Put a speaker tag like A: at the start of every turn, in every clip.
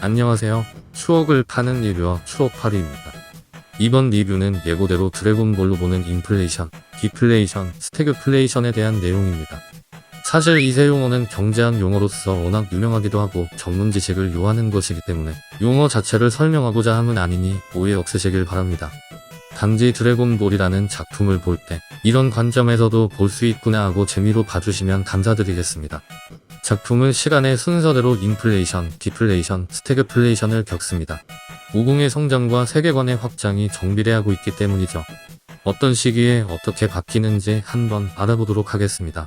A: 안녕하세요. 추억을 파는 리뷰어 추억파리입니다. 이번 리뷰는 예고대로 드래곤볼로 보는 인플레이션, 디플레이션, 스태그플레이션에 대한 내용입니다. 사실 이세 용어는 경제학 용어로서 워낙 유명하기도 하고 전문 지식을 요하는 것이기 때문에 용어 자체를 설명하고자 함은 아니니 오해 없으시길 바랍니다. 단지 드래곤볼이라는 작품을 볼 때 이런 관점에서도 볼 수 있구나 하고 재미로 봐주시면 감사드리겠습니다. 작품은 시간의 순서대로 인플레이션, 디플레이션, 스태그플레이션을 겪습니다. 오공의 성장과 세계관의 확장이 정비례하고 있기 때문이죠. 어떤 시기에 어떻게 바뀌는지 한번 알아보도록 하겠습니다.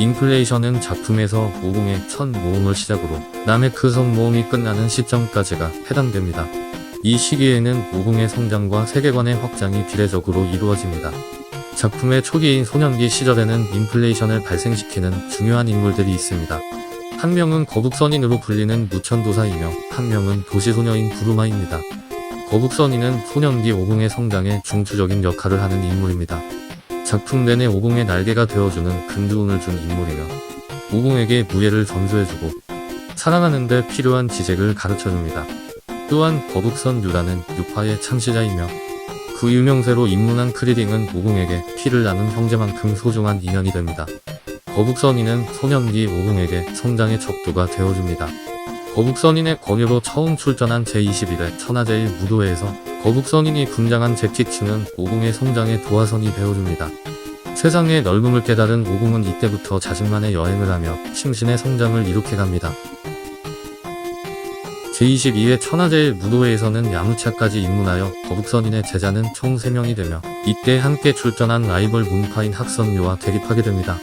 A: 인플레이션은 작품에서 오공의 첫 모험을 시작으로 남의 크성 모험이 끝나는 시점까지가 해당됩니다. 이 시기에는 오공의 성장과 세계관의 확장이 비례적으로 이루어집니다. 작품의 초기인 소년기 시절에는 인플레이션을 발생시키는 중요한 인물들이 있습니다. 한 명은 거북선인으로 불리는 무천도사이며 한 명은 도시소녀인 부루마입니다. 거북선인은 소년기 오공의 성장에 중추적인 역할을 하는 인물입니다. 작품 내내 오공의 날개가 되어주는 근두운을 준 인물이며 오공에게 무예를 전수해주고 살아가는데 필요한 지식을 가르쳐줍니다. 또한 거북선 유라는 유파의 창시자이며 그 유명세로 입문한 크리링은 오공에게 피를 나눈 형제만큼 소중한 인연이 됩니다. 거북선인은 소년기 오공에게 성장의 척도가 되어줍니다. 거북선인의 권유로 처음 출전한 제21회 천하제일 무도회에서 거북선인이 분장한 재킷츠는 오공의 성장에 도화선이 되어줍니다. 세상의 넓음을 깨달은 오공은 이때부터 자신만의 여행을 하며 심신의 성장을 이룩해 갑니다. 제22회 천하제일 무도회에서는 야무차까지 입문하여 거북선인의 제자는 총 3명이 되며 이때 함께 출전한 라이벌 문파인 학선묘와 대립하게 됩니다.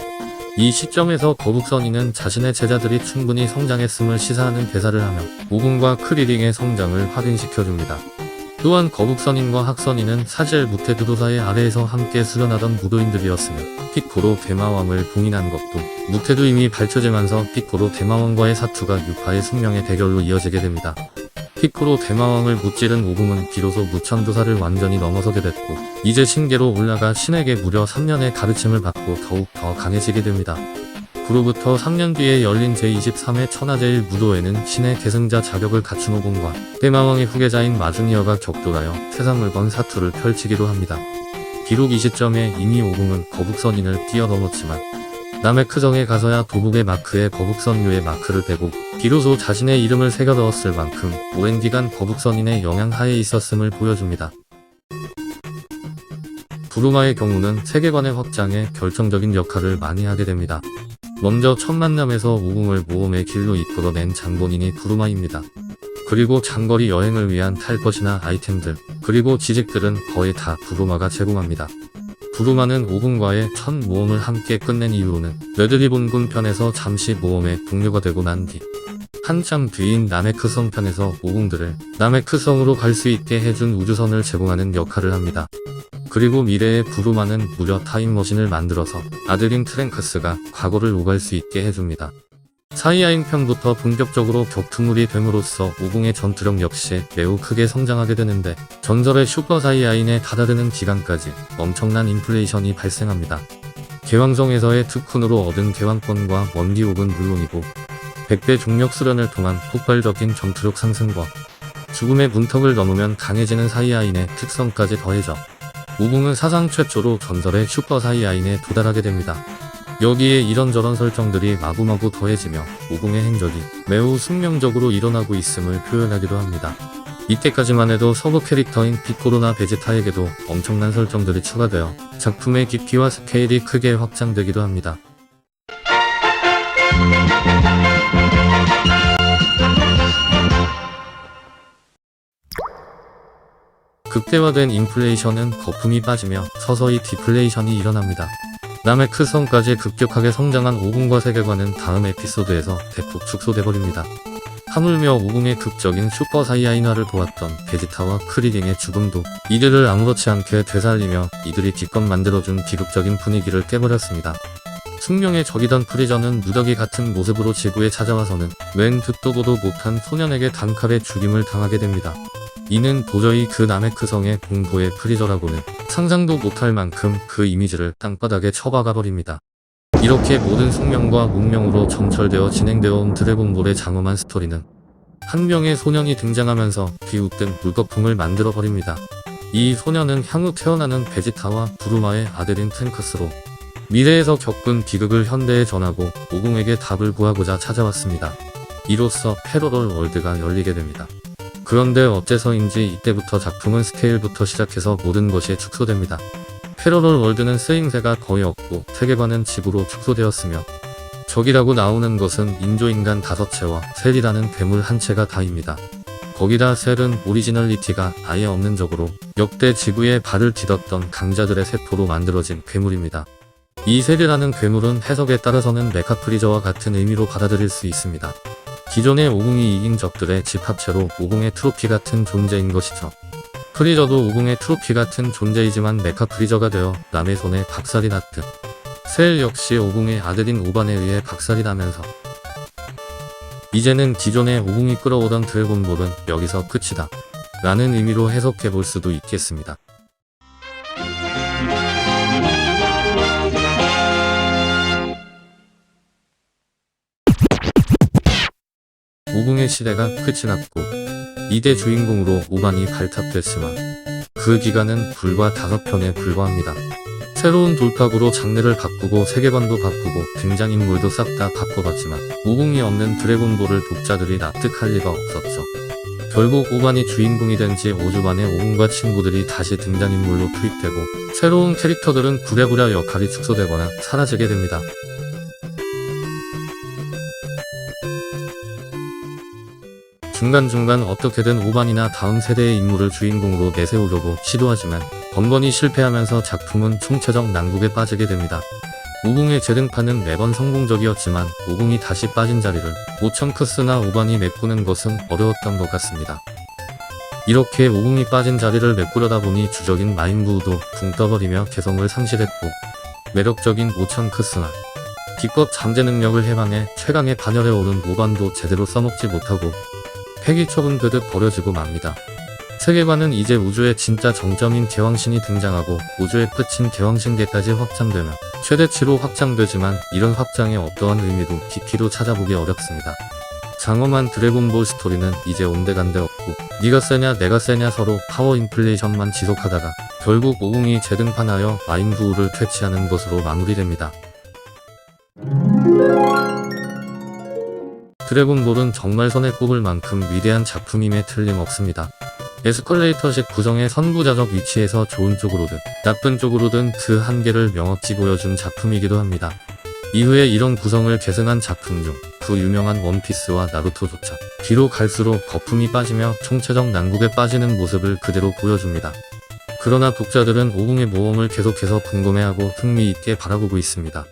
A: 이 시점에서 거북선인은 자신의 제자들이 충분히 성장했음을 시사하는 대사를 하며 오공과 크리링의 성장을 확인시켜줍니다. 또한 거북선인과 학선인은 사실 무태두도사의 아래에서 함께 수련하던 무도인들이었으며 피코로 대마왕을 봉인한 것도 이미 밝혀지면서 피코로 대마왕과의 사투가 유파의 숙명의 대결로 이어지게 됩니다. 피코로 대마왕을 무찌른 오공은 비로소 무천도사를 완전히 넘어서게 됐고 이제 신계로 올라가 신에게 무려 3년의 가르침을 받고 더욱 더 강해지게 됩니다. 그로부터 3년 뒤에 열린 제23회 천하제일 무도회는 신의 계승자 자격을 갖춘 오공과 대마왕의 후계자인 마중이어가 격돌하여 세상을 건 사투를 펼치기도 합니다. 비록 이 시점에 이미 오공은 거북선인을 뛰어넘었지만 남의 크정에 가서야 도북의 마크에 거북선류의 마크를 빼고 비로소 자신의 이름을 새겨 넣었을 만큼 오랜 기간 거북선인의 영향 하에 있었음을 보여줍니다. 부루마의 경우는 세계관의 확장에 결정적인 역할을 많이 하게 됩니다. 먼저 첫 만남에서 오궁을 모험의 길로 이끌어낸 장본인이 부루마입니다. 그리고 장거리 여행을 위한 탈 것이나 아이템들, 그리고 지식들은 거의 다 부루마가 제공합니다. 부루마는 오궁과의 첫 모험을 함께 끝낸 이후로는 레드리본군 편에서 잠시 모험에 동료가 되고 난 뒤 한참 뒤인 나메크성 편에서 오궁들을 나메크성으로 갈 수 있게 해준 우주선을 제공하는 역할을 합니다. 그리고 미래의 부루마는 무려 타임머신을 만들어서 아들인 트랭크스가 과거를 오갈 수 있게 해줍니다. 사이아인 편부터 본격적으로 격투물이 됨으로써 오궁의 전투력 역시 매우 크게 성장하게 되는데 전설의 슈퍼 사이아인에 다다르는 기간까지 엄청난 인플레이션이 발생합니다. 개왕성에서의 특훈으로 얻은 개왕권과 원기옥은 물론이고 100배 중력 수련을 통한 폭발적인 전투력 상승과 죽음의 문턱을 넘으면 강해지는 사이아인의 특성까지 더해져 오궁은 사상 최초로 전설의 슈퍼 사이아인에 도달하게 됩니다. 여기에 이런저런 설정들이 마구마구 더해지며 오궁의 행적이 매우 숙명적으로 일어나고 있음을 표현하기도 합니다. 이때까지만 해도 서브 캐릭터인 피코로나 베지타에게도 엄청난 설정들이 추가되어 작품의 깊이와 스케일이 크게 확장되기도 합니다. 극대화된 인플레이션은 거품이 빠지며 서서히 디플레이션이 일어납니다. 남의 크성까지 급격하게 성장한 오궁과 세계관은 다음 에피소드에서 대폭 축소돼버립니다. 하물며 오궁의 극적인 슈퍼 사이아인화를 보았던 베지타와 크리링의 죽음도 이들을 아무렇지 않게 되살리며 이들이 기껏 만들어준 비극적인 분위기를 깨버렸습니다. 숙명의 적이던 프리저는 누더기 같은 모습으로 지구에 찾아와서는 웬 듣도 보도 못한 소년에게 단칼에 죽임을 당하게 됩니다. 이는 도저히 그 나메크성의 공도의 프리저라고는 상상도 못할 만큼 그 이미지를 땅바닥에 쳐박아 버립니다. 이렇게 모든 숙명과 운명으로 점철되어 진행되어 온 드래곤볼의 장엄한 스토리는 한 명의 소년이 등장하면서 비웃든 물거품을 만들어 버립니다. 이 소년은 향후 태어나는 베지타와 부르마의 아들인 탱크스로 미래에서 겪은 비극을 현대에 전하고 오궁에게 답을 구하고자 찾아왔습니다. 이로써 패러럴 월드가 열리게 됩니다. 그런데 어째서인지 이때부터 작품은 스케일부터 시작해서 모든 것이 축소됩니다. 패러럴 월드는 쓰임새가 거의 없고 세계관은 집으로 축소되었으며 적이라고 나오는 것은 인조인간 다섯 채와 셀이라는 괴물 한 채가 다입니다. 거기다 셀은 오리지널리티가 아예 없는 적으로 역대 지구에 발을 디뎠던 강자들의 세포로 만들어진 괴물입니다. 이 셀이라는 괴물은 해석에 따라서는 메카프리저와 같은 의미로 받아들일 수 있습니다. 기존의 오궁이 이긴 적들의 집합체로 오궁의 트로피 같은 존재인 것이죠. 프리저도 오궁의 트로피 같은 존재이지만 메카 프리저가 되어 남의 손에 박살이 났듯 셀 역시 오궁의 아들인 오반에 의해 박살이 나면서 이제는 기존의 오궁이 끌어오던 드래곤볼은 여기서 끝이다 라는 의미로 해석해 볼 수도 있겠습니다. 시대가 끝이 났고 2대 주인공으로 오반이 발탁됐지만 그 기간은 불과 다섯 편에 불과합니다. 새로운 돌파구로 장르를 바꾸고 세계관도 바꾸고 등장인물도 싹 다 바꿔봤지만 오궁이 없는 드래곤볼을 독자들이 납득할 리가 없었죠. 결국 오반이 주인공이 된 지 5주 만에 오궁과 친구들이 다시 등장인물로 투입되고 새로운 캐릭터들은 부랴부랴 역할이 축소되거나 사라지게 됩니다. 중간중간 어떻게든 오반이나 다음 세대의 인물을 주인공으로 내세우려고 시도하지만 번번이 실패하면서 작품은 총체적 난국에 빠지게 됩니다. 오궁의 재등판은 매번 성공적이었지만 오궁이 다시 빠진 자리를 오천크스나 오반이 메꾸는 것은 어려웠던 것 같습니다. 이렇게 오궁이 빠진 자리를 메꾸려다 보니 주적인 마인부우도 붕 떠버리며 개성을 상실했고 매력적인 오천크스나 기껏 잠재 능력을 해방해 최강의 반열에 오른 오반도 제대로 써먹지 못하고 폐기 처분되듯 버려지고 맙니다. 세계관은 이제 우주의 진짜 정점인 개왕신이 등장하고 우주의 끝인 개왕신계까지 확장되며 최대치로 확장되지만 이런 확장의 어떠한 의미도 깊이도 찾아보기 어렵습니다. 장엄한 드래곤볼 스토리는 이제 온데간데 없고 네가 세냐 내가 세냐 서로 파워 인플레이션만 지속하다가 결국 오궁이 재등판하여 마인부우를 퇴치하는 것으로 마무리됩니다. 드래곤볼은 정말 손에 꼽을 만큼 위대한 작품임에 틀림없습니다. 에스컬레이터식 구성의 선구자적 위치에서 좋은 쪽으로든 나쁜 쪽으로든 그 한계를 명확히 보여준 작품이기도 합니다. 이후에 이런 구성을 계승한 작품 중 그 유명한 원피스와 나루토조차 뒤로 갈수록 거품이 빠지며 총체적 난국에 빠지는 모습을 그대로 보여줍니다. 그러나 독자들은 오궁의 모험을 계속해서 궁금해하고 흥미있게 바라보고 있습니다.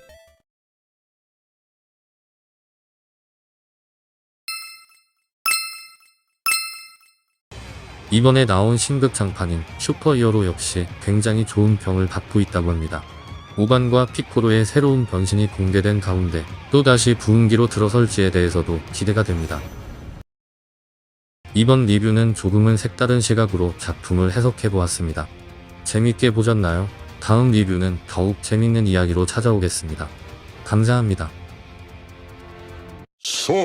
A: 이번에 나온 신극 장판인 슈퍼히어로 역시 굉장히 좋은 평을 받고 있다고 합니다. 오반과 피코로의 새로운 변신이 공개된 가운데 또다시 부흥기로 들어설지에 대해서도 기대가 됩니다. 이번 리뷰는 조금은 색다른 시각으로 작품을 해석해 보았습니다. 재밌게 보셨나요? 다음 리뷰는 더욱 재밌는 이야기로 찾아오겠습니다. 감사합니다.
B: さあ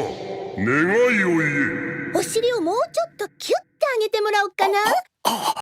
B: 願いを言え
C: お尻をもうちょっとキュッ あげてもらおうかな。